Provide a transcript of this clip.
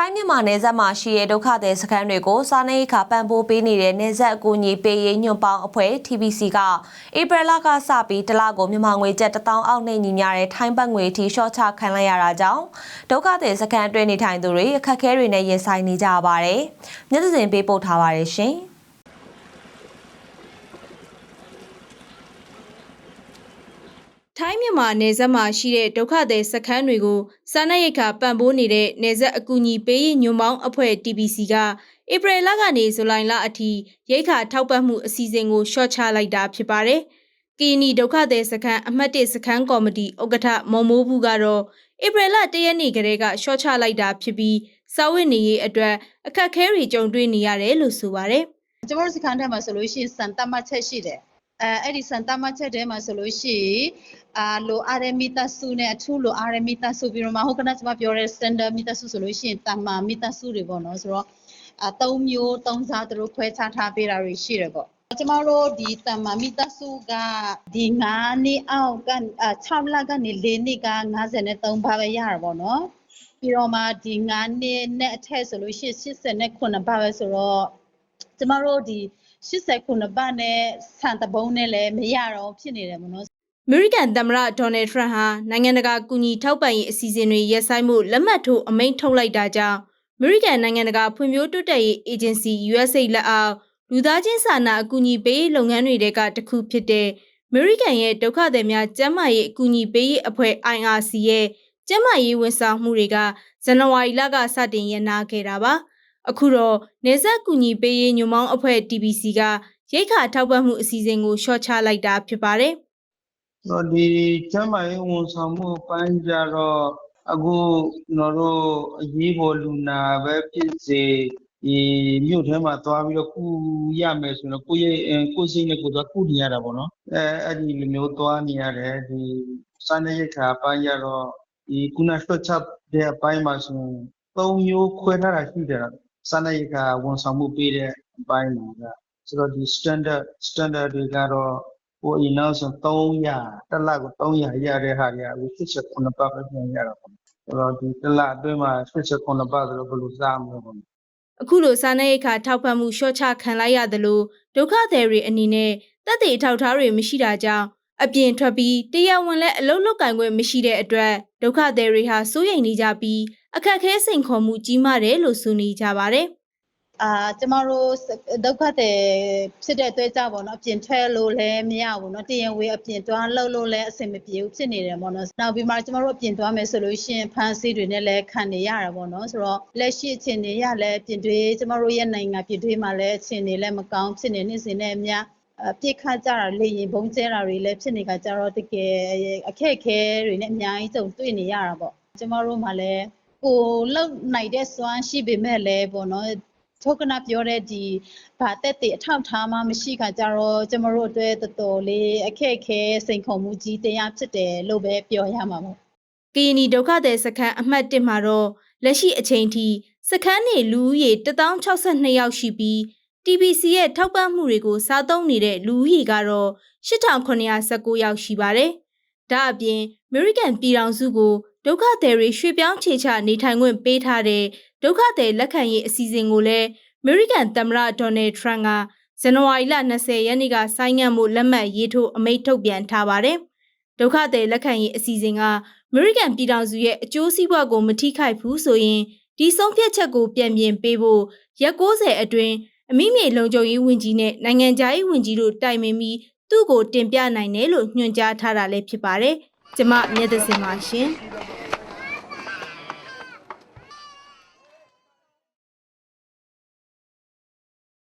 ထိုင်းမြန်မာနယ်စပ်မှာရှိတဲ့ဒုက္ခသည်စခန်းတွေကိုစားနပ်ရိက္ခာပံ့ပိုးပေးနေတဲ့နယ်စပ်အကူအညီပေးရေးညွန့်ပေါင်းအဖွဲ့ TBC ကဧပြီလကစပြီးတစ်လကိုမြန်မာငွေကျပ်1000အောက်နဲ့ညီမျှတဲ့ထိုင်းဘတ်ငွေအထိရှော့ချခံလိုက်ရတာကြောင့်ဒုက္ခသည်စခန်းအတွင်းနေထိုင်သူတွေအခက်အခဲတွေနဲ့ရင်ဆိုင်နေကြရပါတယ်။မျက်စိစင်ပေးပို့ထားပါတယ်ရှင်။ ထိုင်းမြန်မာနယ်စပ်မှာရှိတဲ့ဒုက္ခသည်စခန်းတွေကိုစားနပ်ရိက္ခာပံ့ပိုးနေတဲ့နယ်စပ်အကူအညီပေးရေးညွန့်ပေါင်းအဖွဲ့ TBC ကဧပြီလကနေဇူလိုင်လအထိရိက္ခာထောက်ပံ့မှုအစီအစဉ်ကိုရှော့ချလိုက်တာဖြစ်ပါတယ်။ကီနီဒုက္ခသည်စခန်းအမှတ်၁စခန်းကော်မတီဥက္ကဋ္ဌမော်မိုးဘူးကတော့ဧပြီလ၁ရက်နေ့ကတည်းကရှော့ချလိုက်တာဖြစ်ပြီးစာဝတ်နေရေးအတွက်အခက်အခဲတွေကြုံတွေ့နေရတယ်လို့ဆိုပါတယ်။ကျမတို့စခန်းထဲမှာဆိုလို့ရှိရင်စံတတ်မှတ်ချက်ရှိတယ် အဲအဲ့ဒီစံတတ်မှတ်ချက်ထဲမှာဆိုလို့ရှိရင်အာလိုအားတဲ့မိသားစုနဲ့အထူးလိုအားတဲ့မိသားစုပြီးတော့မှဟုတ်ကနကျမပြောတဲ့ standard မိသားစုဆိုလို့ရှိရင်တမ္မာမိသားစုတွေပေါ့နော်ဆိုတော့အသုံးမျိုးသုံးစားသူတို့ခွဲခြားထားပေးတာတွေရှိတယ်ပေါ့ကျမတို့ဒီတမ္မာမိသားစုကဒီ9နှစ်အောက်က6လကနေ4နှစ်က53ဘာပဲရတာပေါ့နော်ပြီးတော့မှဒီ9နှစ်နဲ့အထက်ဆိုလို့ရှိရင်89ဘာပဲဆိုတော့ကျမတို့ဒီ 89ဘတ်နဲ့ဆန်တပုံးနဲ့လည်းမရတော့ဖြစ်နေတယ်မနော်အမေရိကန်သမ္မတဒေါ်နယ်ထရန့်ဟာနိုင်ငံတကာကူညီထောက်ပံ့ရေးအစီအစဉ်တွေရပ်ဆိုင်းမှုလက်မှတ်ထိုးအမိန့်ထုတ်လိုက်တာကြောင့်အမေရိကန်နိုင်ငံတကာဖွံ့ဖြိုးတိုးတက်ရေးအေဂျင်စီ USAID လက်အောက်လူသားချင်းစာနာအကူအညီပေးရေးလုပ်ငန်းတွေတဲကတစ်ခုဖြစ်တဲ့အမေရိကန်ရဲ့ဒုက္ခသည်များကျန်းမာရေးအကူအညီပေးရေးအဖွဲ့ IRC ရဲ့ကျန်းမာရေးဝန်ဆောင်မှုတွေကဇန်နဝါရီလကစတင်ရန်နာခဲ့တာပါ အခုတော့နေဆက်ကူညီပေးရေးညွန်မောင်းအဖွဲ့ TBC ကရိတ်ခါထောက်ပံ့မှုအစီအစဉ်ကိုရှော့ချလိုက်တာဖြစ်ပါတယ်တော့ဒီကျမ်းမာရေးဝန်ဆောင်မှုအပိုင်းကြတော့အခုကျွန်တော်တို့အရေးပေါ်လူနာပဲဖြစ်စေဒီမြို့ထဲမှာသွားပြီးတော့ကုရမယ်ဆိုတော့ကိုယ့်ရဲ့အဲကိုယ့်စိတ်နဲ့ကိုယ်သွားကုနေရတာပေါ့နော်အဲအဲ့ဒီလိုမျိုးသွားနေရတယ်ဒီစာနေရိတ်ခါအပိုင်းကြတော့ဒီကုနာဆွတ်ချတဲ့အပိုင်းမှာဆိုရင်သုံးမျိုးခွဲထားတာရှိတယ် စာနေရိတ်ခါဝန်ဆောင်မှုပေးတဲ့အပိုင်းမှာကဆိုတော့ဒီ standard standard တွေကတော့ဟိုအရင်နောက်ဆို300တစ်လကို300ရတဲ့ဟာတွေကအခု89ပတ်ပဲပြန်ရတာပေါ့အဲ့တော့ဒီတစ်လအတွင်းမှာ89ပတ်ဆိုတော့ဘယ်လိုစားမလဲပေါ့အခုလိုစားနပ်ရိက္ခာထောက်ပံ့မှုလျှော့ချခံလိုက်ရသလိုဒုက္ခသည်တွေအနေနဲ့တက်တဲ့အထောက်အထားတွေမရှိတာကြောင့် အပြင်ထွက်ပြီးတရားဝင်လက်အလုပ်လုပ်ကင်ခွင့်မရှိတဲ့အတွက်ဒုက္ခသည်တွေဟာစိုးရိမ်နေကြပြီးအခက်အခဲစိန်ခေါ်မှုကြီးမားတယ်လို့ဆိုနေကြပါတယ်။အာကျမတို့ဒုက္ခသည်ဖြစ်တဲ့အတွက်ကြောင့်ပေါ့နော်အပြင်ထွက်လို့လည်းမရဘူးနော်တရားဝင်အပြင်သွားလှုပ်လို့လည်းအဆင်မပြေဘူးဖြစ်နေတယ်ပေါ့နော်။နောက်ပြီးမှကျမတို့အပြင်သွားမယ်ဆိုလို့ရှိရင်ဖန်ဆီးတွေနဲ့လည်းခံနေရတာပေါ့နော်။ဆိုတော့လက်ရှိအခြေအနေရလည်းပြင်တွေကျမတို့ရဲ့နိုင်ငံပြင်တွေမှာလည်းအခြေအနေလည်းမကောင်းဖြစ်နေနေစင်နဲ့အများ အပြစ်ခတ်ကြတာလေရင်ဘုံကျဲတာတွေလည်းဖြစ်နေကြကြတော့တကယ်အခက်အခဲတွေနဲ့အများကြီးကြုံတွေ့နေရတာပေါ့ကျမတို့မှလည်းကိုလုံနိုင်တဲ့စွမ်းရှိပေမဲ့လည်းပေါ့နော်ထုတ်ကနပြောတဲ့ဒီဗာတက်တဲ့အထောက်ထားမှမရှိခါကြတော့ကျမတို့အတွက်တော်တော်လေးအခက်အခဲစိန်ခေါ်မှုကြီးတရားဖြစ်တယ်လို့ပဲပြောရမှာပေါ့။ကရင်နီဒုက္ခသည်စခန်းအမှတ်1မှာတော့လက်ရှိအချိန်ထိစခန်းနေလူဦးရေ1062ယောက်ရှိပြီး TBC ရဲ့ထောက်ပံ့မှုတွေကိုစားသုံးနေတဲ့လူဦးရေကတော့8919ယောက်ရှိပါတယ်။ဒါအပြင် American ပြည်ထောင်စုကိုဒုက္ခသည်တွေရွှေ့ပြောင်းခြေချနေထိုင်ခွင့်ပေးထားတဲ့ဒုက္ခသည်လက်ခံရေးအစီအစဉ်ကိုလည်း American သမ္မတဒေါ်နယ်ထရန့်ကဇန်နဝါရီလ20ရက်နေ့ကဆိုင်းငံ့မှုလက်မှတ်ရေးထိုးအမိန့်ထုတ်ပြန်ထားပါတယ်။ဒုက္ခသည်လက်ခံရေးအစီအစဉ်ကအမေရိကန်ပြည်ထောင်စုရဲ့အကျိုးစီးပွားကိုမထိခိုက်ဘူးဆိုရင်ဒီဆုံးဖြတ်ချက်ကို ပြန်ပြင်ပေးဖို့ရက်60အတွင်း အမိမြေလုံခြုံရေးဝန်ကြီးနဲ့နိုင်ငံခြားရေးဝန်ကြီးတို့တိုင်ပင်ပြီးသူ့ကိုတင်ပြနိုင်တယ်လို့ညွှန်ကြားထားတာလည်းဖြစ်ပါတယ်။ကျမမြတ်သစင်ပါရှင်။